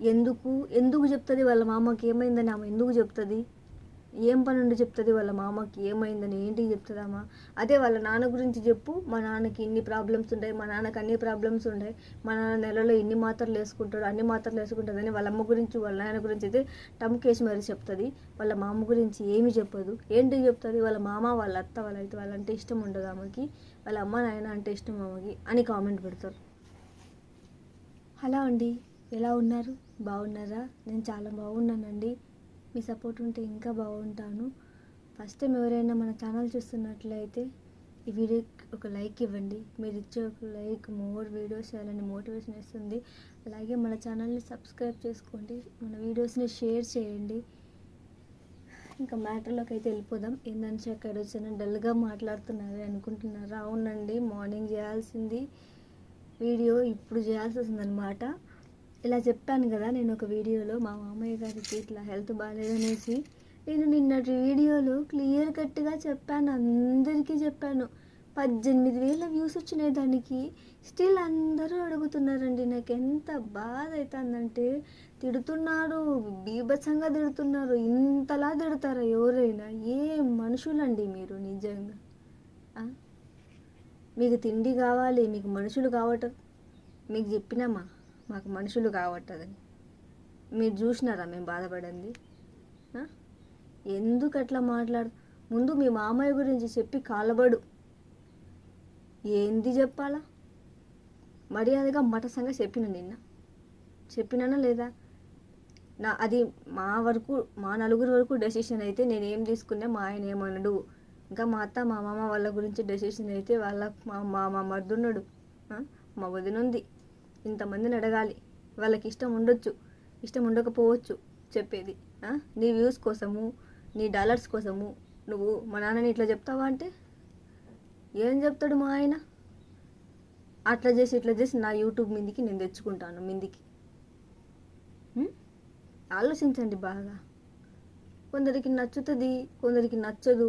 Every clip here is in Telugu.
ఎందుకు? ఎందుకు చెప్తుంది వాళ్ళ మామకి ఏమైందని ఆమె ఎందుకు చెప్తుంది? ఏం పని ఉండి చెప్తుంది వాళ్ళ మామకి? ఏమైందని ఏంటి చెప్తుందమ్మా అదే వాళ్ళ నాన్న గురించి చెప్పు. మా నాన్నకి ఇన్ని ప్రాబ్లమ్స్ ఉంటాయి మా నాన్నకి అన్ని ప్రాబ్లమ్స్ ఉంటాయి. మా నాన్న నెలలో ఇన్ని మాత్రలు వేసుకుంటాడు అన్ని మాత్రలు వేసుకుంటుందని వాళ్ళ అమ్మ గురించి వాళ్ళ నాన్న గురించి అయితే టమ్కేసి మరి చెప్తుంది. వాళ్ళ మామ గురించి ఏమి చెప్పదు. ఏంటి చెప్తుంది? వాళ్ళ మామ వాళ్ళ అత్త వాళ్ళైతే వాళ్ళంటే ఇష్టం ఉండదు ఆమెకి. వాళ్ళ అమ్మ నాయన అంటే ఇష్టం ఆమెకి అని కామెంట్ పెడతారు. హలో అండి. ఎలా ఉన్నారు? బాగున్నారా? నేను చాలా బాగున్నానండి. మీ సపోర్ట్ ఉంటే ఇంకా బాగుంటాను. ఫస్ట్ టైం ఎవరైనా మన ఛానల్ చూస్తున్నట్లయితే ఈ వీడియోకి ఒక లైక్ ఇవ్వండి. మీరు ఇచ్చే ఒక లైక్ మోర్ వీడియోస్ చేయాలని మోటివేషన్ ఇస్తుంది. అలాగే మన ఛానల్ని సబ్స్క్రైబ్ చేసుకోండి. మన వీడియోస్ని షేర్ చేయండి. ఇంకా మ్యాటర్లోకి అయితే వెళ్ళిపోదాం. ఏంటంటే అక్కడ వచ్చిన డల్గా మాట్లాడుతున్నారు అనుకుంటున్నారా? అవునండి మార్నింగ్ చేయాల్సింది వీడియో ఇప్పుడు చేయాల్సి వస్తుందన్నమాట. ఇలా చెప్పాను కదా నేను ఒక వీడియోలో మా మామయ్య గారికి ఇట్లా హెల్త్ బాగాలేదనేసి నేను నిన్నటి వీడియోలో క్లియర్ కట్గా చెప్పాను అందరికీ చెప్పాను. పద్దెనిమిది వేల వ్యూస్ వచ్చినాయి దానికి. స్టిల్ అందరూ అడుగుతున్నారండి నాకు ఎంత బాధ అవుతుందంటే తిడుతున్నారు బీభత్సంగా తిడుతున్నారు ఇంతలా తిడతారా ఎవరైనా? ఏ మనుషులండి మీరు నిజంగా? మీకు తిండి కావాలి మీకు మనుషులు కావటం మీకు చెప్పినామా? మాకు మనుషులు కావట్టదని. మీరు చూసినారా మేము బాధపడింది? ఎందుకు అట్లా మాట్లాడు? ముందు మీ మామయ్య గురించి చెప్పి కాలబడు. ఏంది చెప్పాలా? మర్యాదగా మఠసంగా చెప్పిన నిన్న. చెప్పినానా లేదా? నా అది మా వరకు మా నలుగురు వరకు డెసిషన్ అయితే నేను ఏం తీసుకున్నా మా ఆయన ఏమన్నాడు ఇంకా మా అత్త మా మామ వాళ్ళ గురించి డెసిషన్ అయితే వాళ్ళ మా మా మర్దున్నాడు. మా వదిన ఉంది ఇంతమందిని అడగాలి. వాళ్ళకి ఇష్టం ఉండొచ్చు. ఇష్టం ఉండకపోవచ్చు చెప్పేది. నీ వ్యూస్ కోసము నీ డాలర్స్ కోసము నువ్వు మా నాన్నని ఇట్లా చెప్తావా అంటే? ఏం చెప్తాడు మా ఆయన? అట్లా చేసి ఇట్లా చేసి నా యూట్యూబ్ మీదికి నేను తెచ్చుకుంటాను మీదికి. ఆలోచించండి బాగా. కొందరికి నచ్చుతుంది కొందరికి నచ్చదు.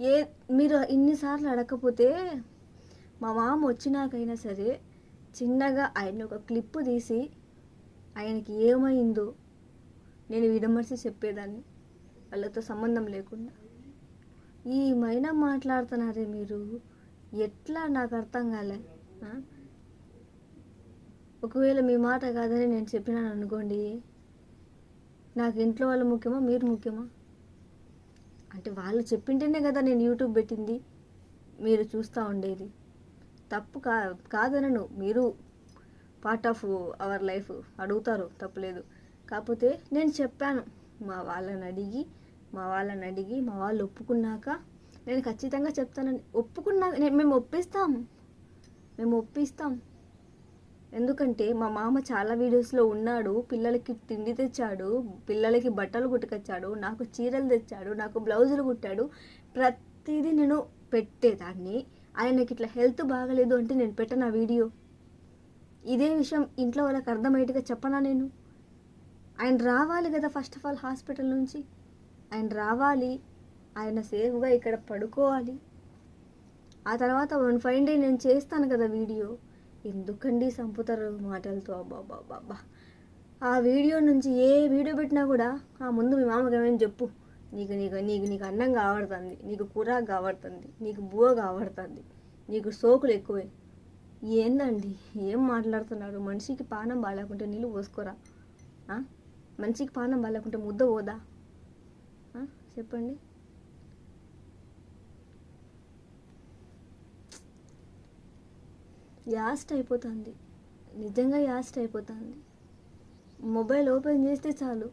ఏ మీరు ఇన్నిసార్లు అడగకపోతే మా మామ వచ్చినాకైనా సరే చిన్నగా ఆయన ఒక క్లిప్పు తీసి ఆయనకి ఏమైందో నేను విడమర్చి చెప్పేదాన్ని. వాళ్ళతో సంబంధం లేకుండా. ఈ ఏమైనా మాట్లాడుతున్నారే మీరు? ఎట్లా నాకు అర్థం కాలే. ఒకవేళ మీ మాట కాదని నేను చెప్పినాను అనుకోండి నాకు ఇంట్లో వాళ్ళు ముఖ్యమా మీరు ముఖ్యమా? అంటే వాళ్ళు చెప్పింటేనే కదా నేను యూట్యూబ్ పెట్టింది. మీరు చూస్తూ ఉండేది. తప్పు కా కాదనను. మీరు పార్ట్ ఆఫ్ అవర్ లైఫ్ అడుగుతారు తప్పులేదు. కాకపోతే నేను చెప్పాను. మా వాళ్ళని అడిగి మా వాళ్ళని అడిగి మా వాళ్ళు ఒప్పుకున్నాక నేను ఖచ్చితంగా చెప్తానని. ఒప్పుకున్నాక నేను మేము ఒప్పిస్తాం. మేము ఒప్పిస్తాం. ఎందుకంటే మా మామ చాలా వీడియోస్లో ఉన్నాడు. పిల్లలకి తిండి తెచ్చాడు పిల్లలకి బట్టలు కుట్టుకొచ్చాడు నాకు చీరలు తెచ్చాడు నాకు బ్లౌజులు కుట్టాడు. ప్రతిదీ నేను పెట్టేదాన్ని. ఆయనకి ఇట్లా హెల్త్ బాగలేదు అంటే నేను పెట్టను ఆ వీడియో. ఇదే విషయం ఇంట్లో వాళ్ళకి అర్థమయ్యేట్టుగా చెప్పనా నేను? ఆయన రావాలి కదా ఫస్ట్ ఆఫ్ ఆల్ హాస్పిటల్ నుంచి. ఆయన రావాలి. ఆయన సేఫ్గా ఇక్కడ పడుకోవాలి. ఆ తర్వాత వన్ ఫైవ్ డే నేను చేస్తాను కదా వీడియో. ఎందుకండి సంపుతారు మాటలతో? అబ్బాబ్బాబ్బా ఆ వీడియో నుంచి ఏ వీడియో పెట్టినా కూడా ఆ ముందు మీ మామకి ఏమైనా చెప్పు. నీకు నీకు నీకు నీకు అన్నం కావడుతుంది నీకు కూర కావడుతుంది నీకు బువ్వ కావడుతుంది నీకు సోకులు ఎక్కువే. ఏందండి? ఏం మాట్లాడుతున్నాడు? మనిషికి పానం బాగాలేకుంటే నీళ్ళు పోసుకోరా? మనిషికి పానం బాగాలేకుంటే ముద్ద పోదా? చెప్పండి. యాస్ట్ అయిపోతుంది. నిజంగా యాస్ట్ అయిపోతుంది. మొబైల్ ఓపెన్ చేస్తే చాలు.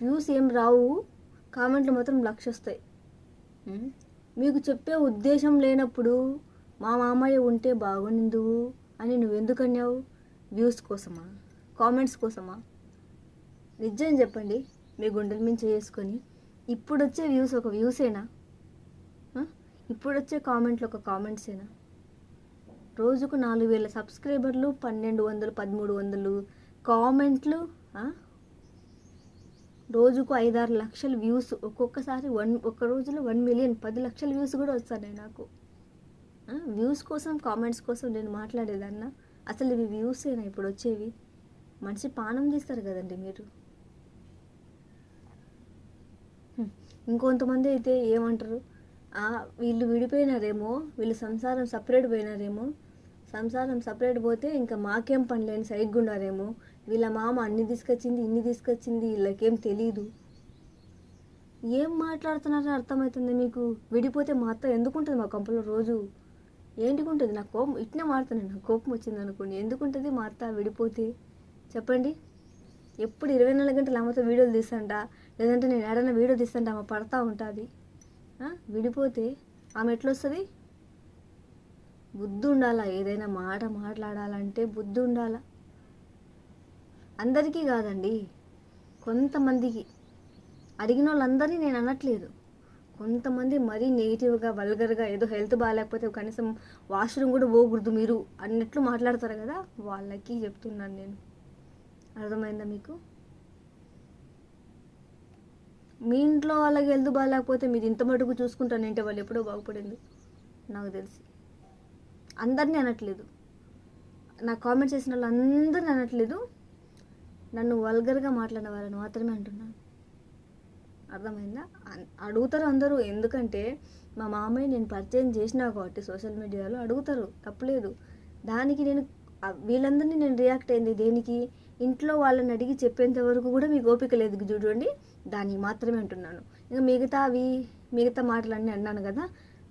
వ్యూస్ ఏం రావు? కామెంట్లు మాత్రం లక్ష వస్తాయి? మీకు చెప్పే ఉద్దేశం లేనప్పుడు మా మామయ్య ఉంటే బాగుండు అని నువ్వెందుకు అన్నావు వ్యూస్ కోసమా కామెంట్స్ కోసమా నిజం చెప్పండి మీ గుండెల మీద చేసుకొని ఇప్పుడు వచ్చే వ్యూస్ ఒక వ్యూసేనా? ఇప్పుడు వచ్చే కామెంట్లు ఒక కామెంట్సేనా రోజుకు నాలుగు వేల సబ్స్క్రైబర్లు పన్నెండు వందలు పదమూడు వందలు కామెంట్లు? రోజుకు ఐదారు లక్షల వ్యూస్. ఒక్కొక్కసారి వన్ ఒక్క రోజులో వన్ మిలియన్ పది లక్షల వ్యూస్ కూడా వస్తున్నాయి నాకు. వ్యూస్ కోసం కామెంట్స్ కోసం నేను మాట్లాడేదన్నా. అసలు ఇవి వ్యూసేనా ఇప్పుడు వచ్చేవి? మనిషి పానం తీస్తారు కదండి మీరు. ఇంకొంతమంది అయితే ఏమంటారు? వీళ్ళు విడిపోయినారేమో వీళ్ళు సంసారం సపరేట్ పోయినారేమో. సంసారం సపరేట్ పోతే ఇంకా మాకేం పని లేని సైగ్గా ఉన్నారేమో వీళ్ళ మామ అన్ని తీసుకొచ్చింది ఇన్ని తీసుకొచ్చింది వీళ్ళకేం తెలీదు. ఏం మాట్లాడుతున్నారో అర్థమవుతుంది మీకు? విడిపోతే మా అత్త ఎందుకుంటుంది మా కంపలో రోజు? ఏంటికుంటుంది? నాకు కోపం ఇట్నే మాడుతున్నాను నాకు కోపం వచ్చింది అనుకోండి ఎందుకుంటుంది మా అత్త విడిపోతే? చెప్పండి. ఎప్పుడు ఇరవై నాలుగు గంటలు అమ్మతో వీడియోలు తీస్తాంట లేదంటే నేను ఏడైనా వీడియో తీస్తాంట ఆమె పడతా ఉంటుంది. విడిపోతే ఆమె ఎట్లొస్తుంది? బుద్ధి ఉండాలా ఏదైనా మాట మాట్లాడాలంటే బుద్ధి ఉండాలా అందరికీ కాదండి. కొంతమందికి. అడిగిన వాళ్ళందరినీ నేను అనట్లేదు. కొంతమంది మరీ నెగిటివ్గా వల్గర్గా ఏదో హెల్త్ బాగాలేకపోతే కనీసం వాష్రూమ్ కూడా పోకూడదు మీరు అన్నట్లు మాట్లాడతారు కదా? వాళ్ళకి చెప్తున్నాను నేను. అర్థమైందా మీకు? మీ ఇంట్లో వాళ్ళకి హెల్త్ బాగాలేకపోతే మీరు ఇంత మటుకు చూసుకుంటానంటే వాళ్ళు ఎప్పుడో బాగుపడింది. నాకు తెలిసి. అందరినీ అనట్లేదు. నా కామెంట్ చేసిన వాళ్ళు అందరిని అనట్లేదు. నన్ను వల్గర్గా మాట్లాడిన వాళ్ళని మాత్రమే అంటున్నాను. అర్థమైందా? అడుగుతారు అందరూ. ఎందుకంటే మా మామయ్య నేను పరిచయం చేసినా కాబట్టి సోషల్ మీడియాలో అడుగుతారు. తప్పలేదు. దానికి నేను వీళ్ళందరినీ నేను రియాక్ట్ అయింది. దేనికి? ఇంట్లో వాళ్ళని అడిగి చెప్పేంత వరకు కూడా మీకు ఓపిక లేదు చూడండి. దానికి మాత్రమే అంటున్నాను. ఇంకా మిగతా అవి మిగతా మాటలన్నీ అన్నాను కదా.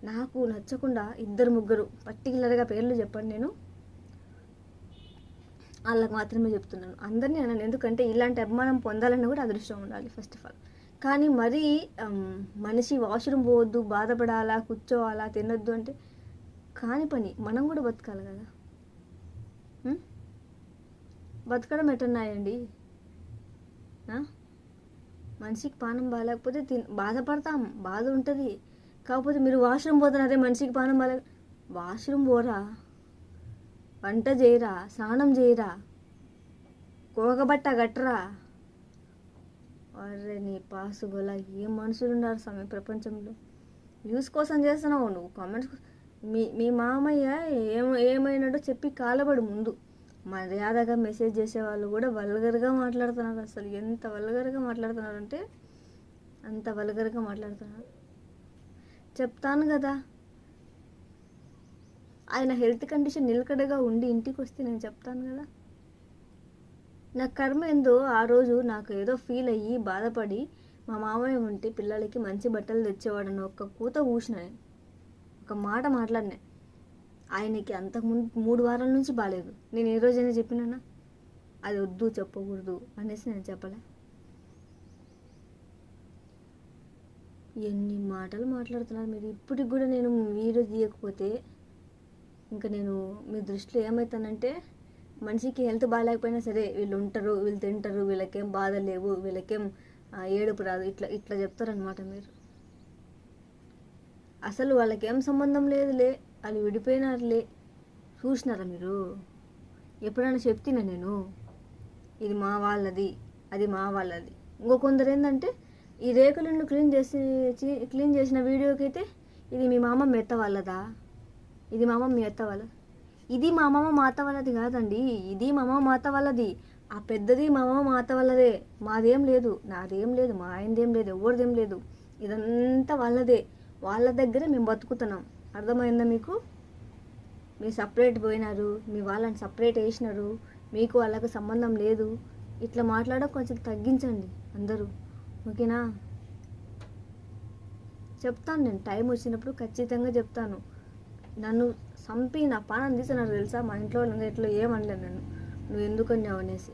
నాకు నచ్చకుండా ఇద్దరు ముగ్గురు పర్టికులర్గా పేర్లు చెప్పండి నేను. వాళ్ళకి మాత్రమే చెప్తున్నాను. అందరినీ అన్నాను ఎందుకంటే ఇలాంటి అభిమానం పొందాలని కూడా అదృష్టం ఉండాలి ఫస్ట్ ఆఫ్ ఆల్ కానీ మరీ మనిషి వాష్రూమ్ పోవద్దు బాధపడాలా కూర్చోవాలా తినొద్దు అంటే కాని పని. మనం కూడా బతకాలి కదా. బతకడం ఎట్టున్నాయండి? ఆ? మనిషికి పానం బాగాలేకపోతే తిన్ బాధపడతాం. బాధ ఉంటుంది. కాకపోతే మీరు వాష్రూమ్ పోతున్నారే మనిషికి పానం బాగా వాష్రూమ్ పోరా? వంట చేయరా స్నానం చేయరా కోగబట్ట గట్టరా. అరే నీ పాసుగోల ఏం మనుషులు ఉన్నారు స్వామి ప్రపంచంలో? వ్యూస్ కోసం చేస్తున్నావు నువ్వు కామెంట్స్ మీ మీ మామయ్య ఏం ఏమైనాడో చెప్పి కాలబడు ముందు. మర్యాదగా మెసేజ్ చేసేవాళ్ళు కూడా వల్గర్గా మాట్లాడుతున్నారు అసలు. ఎంత వల్గర్గా మాట్లాడుతున్నారంటే అంత వల్గర్గా మాట్లాడుతున్నారు. చెప్తాను కదా ఆయన హెల్త్ కండిషన్ నిలకడగా ఉండి ఇంటికి వస్తే నేను చెప్తాను కదా. నా కర్మ ఏందో ఆ రోజు నాకు ఏదో ఫీల్ అయ్యి బాధపడి మా మామయ్య ఉంటే పిల్లలకి మంచి బట్టలు తెచ్చేవాడని ఒక్క కూత ఊసిన నేను. ఒక మాట మాట్లాడినా. ఆయనకి అంతకుముందు మూడు వారాల నుంచి బాగాలేదు నేను ఏ రోజైనా చెప్పినానా? అది వద్దు చెప్పకూడదు అనేసి నేను చెప్పలే. ఎన్ని మాటలు మాట్లాడుతున్నారు మీరు? ఇప్పటికి కూడా నేను వీడియో తీయకపోతే ఇంకా నేను మీ దృష్టిలో ఏమవుతానంటే మనిషికి హెల్త్ బాగాలేకపోయినా సరే వీళ్ళు ఉంటారు వీళ్ళు తింటారు వీళ్ళకేం బాధ లేవు వీళ్ళకేం ఏడుపు రాదు ఇట్లా ఇట్లా చెప్తారనమాట మీరు. అసలు వాళ్ళకేం సంబంధం లేదులే వాళ్ళు విడిపోయినారులే. చూసినారా మీరు? ఎప్పుడైనా చెప్తున్నా నేను? ఇది మా వాళ్ళది అది మా వాళ్ళది. ఇంకో కొందరు ఏంటంటే ఈ రేకులను క్లీన్ చేసి క్లీన్ చేసిన వీడియోకి అయితే ఇది మీ మామ మెత్త వాళ్ళదా? ఇది మా అమ్మ మీ అత్త వాళ్ళ ఇది మా అమ్మమ్మ మాత వాళ్ళది కాదండి. ఇది మా అమ్మ మాత వాళ్ళది. ఆ పెద్దది మా అమ్మ మాత వాళ్ళదే. మాదేం లేదు. నాదేం లేదు. మా ఆయనదేం లేదు. ఎవరిదేం లేదు. ఇదంతా వాళ్ళదే. వాళ్ళ దగ్గరే మేము బతుకుతున్నాం. అర్థమైందా మీకు? మీరు సపరేట్ పోయినారు. మీ వాళ్ళని సపరేట్ వేసినారు మీకు వాళ్ళకు సంబంధం లేదు. ఇట్లా మాట్లాడడం కొంచెం తగ్గించండి అందరూ. ఓకేనా? చెప్తాను నేను. టైం వచ్చినప్పుడు ఖచ్చితంగా చెప్తాను. నన్ను చంపి నా పానం తీసినారు తెలుసా? మా ఇంట్లో వాళ్ళు ఇట్లా ఏమనలేదు నన్ను. నువ్వు ఎందుకు అన్నావు అనేసి.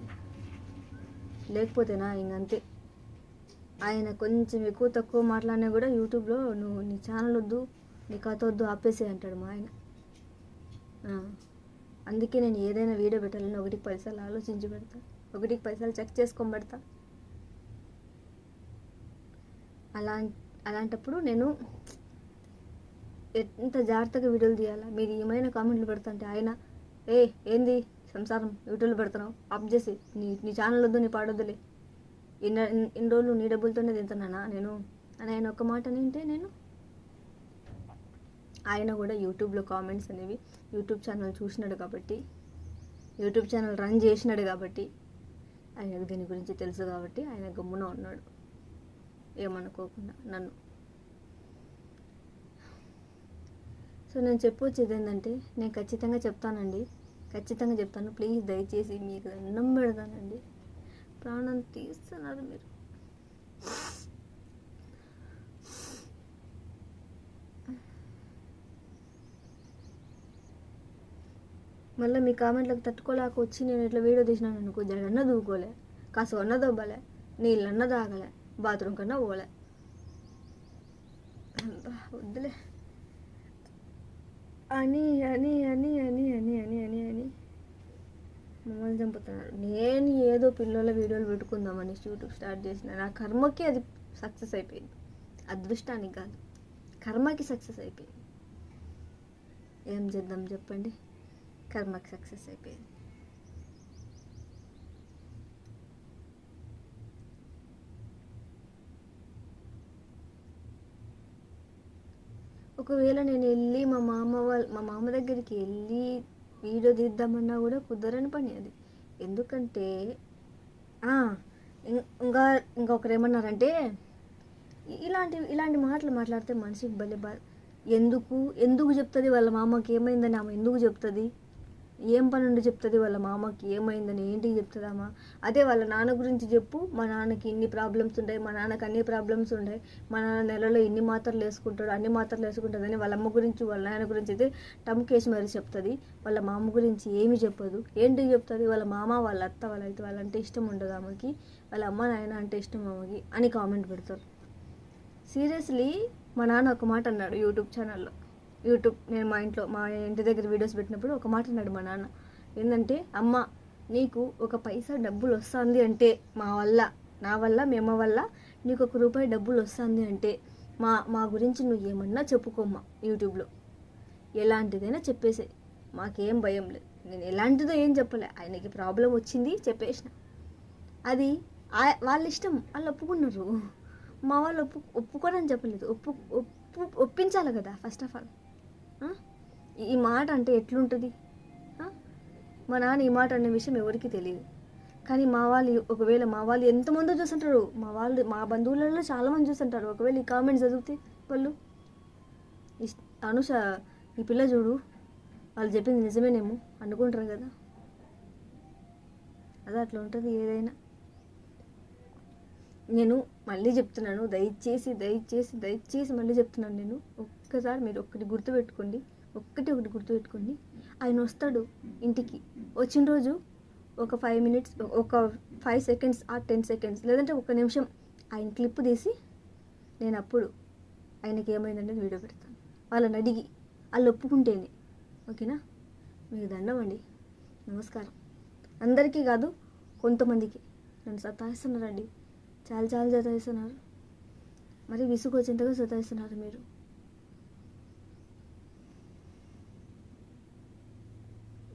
లేకపోతేనా ఇంకంతే ఆయన కొంచెం ఎక్కువ తక్కువ మాట్లాడినా కూడా యూట్యూబ్లో నువ్వు నీ ఛానల్ వద్దు నీ కథ వద్దు ఆపేసే అంటాడు మా ఆయన. అందుకే నేను ఏదైనా వీడియో పెట్టాలని ఒకటికి పైసలు ఆలోచించి పెడతా ఒకటికి పైసలు చెక్ చేసుకొని పెడతా. అలా అలాంటప్పుడు నేను ఎంత జాగ్రత్తగా వీడియోలు తీయాలా? మీరు ఏమైనా కామెంట్లు పెడుతుంటే ఆయన ఏ ఏంది సంసారం? యూట్యూబ్లో పెడుతున్నావు? ఆఫ్ చేసి. నీ నీ ఛానల్ వద్దు నీ పాడొద్దులే ఇన్ని ఇన్ని రోజులు నీ డబ్బులతోనే తింటున్నానా నేను? అని ఆయన ఒక మాట నింటే నేను ఆయన కూడా యూట్యూబ్లో కామెంట్స్ అనేవి యూట్యూబ్ ఛానల్ చూసినాడు కాబట్టి యూట్యూబ్ ఛానల్ రన్ చేసినాడు కాబట్టి ఆయనకు దీని గురించి తెలుసు కాబట్టి ఆయన గమ్మున ఉన్నాడు. ఏమనుకోకుండా నన్ను సో నేను చెప్పొచ్చేది ఏంటంటే నేను ఖచ్చితంగా చెప్తానండి. ఖచ్చితంగా చెప్తాను. ప్లీజ్ దయచేసి మీకు అన్నం పెడతానండి ప్రాణం తీస్తున్నారు మీరు. మళ్ళీ మీ కామెంట్లకు తట్టుకోలేక వచ్చి నేను ఇట్లా వీడియో తీసినాను అనుకో జడన్న దూకోలే. కాసు అన్న దొబ్బలే. నీళ్ళన్న తాగలే. బాత్రూమ్ కన్నా పోలే. అబ్బా, వద్దులే. అని అని అని అని అని అని అని అని. మమ్మల్ని చంపుతున్నారు. నేను ఏదో పిల్లల వీడియోలు పెట్టుకుందామని యూట్యూబ్ స్టార్ట్ చేసిన. నా కర్మకి అది సక్సెస్ అయిపోయింది. అదృష్టానికి కాదు. కర్మకి సక్సెస్ అయిపోయింది. ఏం చేద్దాం చెప్పండి? కర్మకి సక్సెస్ అయిపోయింది. ఒకవేళ నేను వెళ్ళి మా మామ వాళ్ళ మా మామ దగ్గరికి వెళ్ళి వీడియో తీద్దామన్నా కూడా కుదరని పని అది. ఎందుకంటే ఇంకా ఇంకొకరు ఏమన్నారంటే ఇలాంటి ఇలాంటి మాటలు మాట్లాడితే మనిషికి భలే బా ఎందుకు ఎందుకు చెప్తుంది వాళ్ళ మామకి? ఏమైందని ఆమె ఎందుకు చెప్తుంది? ఏం పని ఉండి చెప్తుంది వాళ్ళ మామకి? ఏమైందని? ఏంటి చెప్తుందమ్మా అదే వాళ్ళ నాన్న గురించి చెప్పు. మా నాన్నకి ఇన్ని ప్రాబ్లమ్స్ ఉంటాయి మా నాన్నకి అన్ని ప్రాబ్లమ్స్ ఉంటాయి. మా నాన్న నెలలో ఇన్ని మాత్రలు వేసుకుంటాడు అన్ని మాత్రలు వేసుకుంటుందని వాళ్ళ అమ్మ గురించి వాళ్ళ నాన్న గురించి అయితే టమ్కేసి మరి చెప్తుంది. వాళ్ళ మామ గురించి ఏమి చెప్పదు. ఏంటి చెప్తుంది? వాళ్ళ మామ వాళ్ళ అత్త వాళ్ళైతే వాళ్ళంటే ఇష్టం ఉండదు ఆమెకి. వాళ్ళ అమ్మ నాయన అంటే ఇష్టం ఆమెకి అని కామెంట్ పెడతారు. సీరియస్లీ మా నాన్న ఒక మాట అన్నాడు యూట్యూబ్ ఛానల్లో యూట్యూబ్ నేను మా ఇంట్లో మా ఇంటి దగ్గర వీడియోస్ పెట్టినప్పుడు ఒక మాట అన్నాడు మా నాన్న. ఏంటంటే అమ్మ నీకు ఒక పైసా డబ్బులు వస్తుంది అంటే మా వల్ల నా వల్ల మేము వల్ల నీకు ఒక రూపాయి డబ్బులు వస్తుంది అంటే మా మా గురించి నువ్వు ఏమన్నా చెప్పుకోమ్మా యూట్యూబ్లో. ఎలాంటిదైనా చెప్పేసే మాకేం భయం లేదు. నేను ఎలాంటిదో ఏం చెప్పలే. ఆయనకి ప్రాబ్లం వచ్చింది చెప్పేసిన. అది వాళ్ళ ఇష్టం. వాళ్ళు ఒప్పుకున్నారు. మా వాళ్ళు ఒప్పు ఒప్పుకోరని చెప్పలేదు. ఒప్పు ఒప్పు ఒప్పించాలి కదా ఫస్ట్ ఆఫ్ ఆల్. ఈ మాట అంటే ఎట్లుంటుంది? మా నాన్న ఈ మాట అనే విషయం ఎవరికి తెలియదు. కానీ మా వాళ్ళు ఒకవేళ మా వాళ్ళు ఎంతమందో చూస్తుంటారు. మా వాళ్ళు మా బంధువులలో చాలామంది చూస్తుంటారు. ఒకవేళ ఈ కామెంట్స్ చదివితే వాళ్ళు ఇష్ అనుష ఈ పిల్ల చూడు వాళ్ళు చెప్పింది నిజమేనేమో అనుకుంటారు కదా. అదే అట్లా ఉంటుంది ఏదైనా. నేను మళ్ళీ చెప్తున్నాను. దయచేసి దయచేసి దయచేసి మళ్ళీ చెప్తున్నాను నేను. ఒక్కసారి మీరు ఒక్కటి గుర్తుపెట్టుకోండి. ఒక్కటి ఒకటి గుర్తుపెట్టుకోండి. ఆయన వస్తాడు ఇంటికి. వచ్చిన రోజు ఒక ఫైవ్ మినిట్స్ ఒక ఫైవ్ సెకండ్స్ ఆ టెన్ సెకండ్స్ లేదంటే ఒక నిమిషం ఆయన క్లిప్ తీసి నేను అప్పుడు ఆయనకి ఏమైందనేది వీడియో పెడతాను. వాళ్ళని అడిగి వాళ్ళు ఒప్పుకుంటేనే. ఓకేనా? మీకు దండం అండి. నమస్కారం. అందరికీ కాదు కొంతమందికి. నన్ను సతాయిస్తున్నారండి. చాలా చాలా సతాయిస్తున్నారు. మరి విసుగు వచ్చేంతగా సతాయిస్తున్నారు మీరు.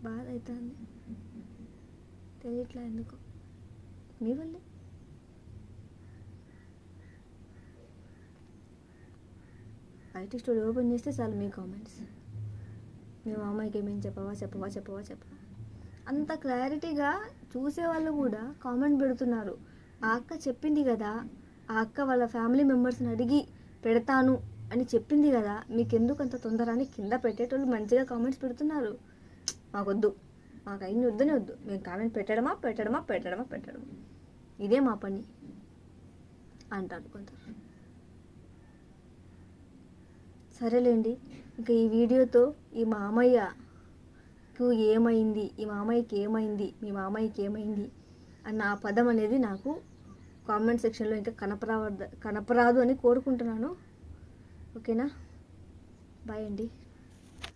బాధ అవుతుంది తెలియట్లా ఎందుకు. మీ వల్లే. ఐటీ స్టూడియో ఓపెన్ చేస్తే చాలు మీ కామెంట్స్. మీ మామయ్యకి ఏమేమి చెప్పవా చెప్పవా చెప్పవా చెప్పవా. అంత క్లారిటీగా చూసేవాళ్ళు కూడా కామెంట్ పెడుతున్నారు. ఆ అక్క చెప్పింది కదా ఆ అక్క వాళ్ళ ఫ్యామిలీ మెంబర్స్ని అడిగి పెడతాను అని చెప్పింది కదా మీకు ఎందుకు అంత తొందర అని కింద పెట్టేటోళ్ళు మంచిగా కామెంట్స్ పెడుతున్నారు. మాకొద్దు. మాకు అయిన వద్దనే వద్దు. మేము కామెంట్ పెట్టడమా పెట్టడమా పెట్టడమా పెట్టడమా. ఇదే మా పని. అంటారు కొందరు. సరేలేండి. ఇంకా ఈ వీడియోతో ఈ మామయ్యకు ఏమైంది? ఈ మామయ్యకి ఏమైంది? మీ మామయ్యకి ఏమైంది? అన్న ఆ పదం అనేది నాకు కామెంట్ సెక్షన్లో ఇంకా కనపరావద్ద కనపరాదు అని కోరుకుంటున్నాను. ఓకేనా? బాయ్ అండి.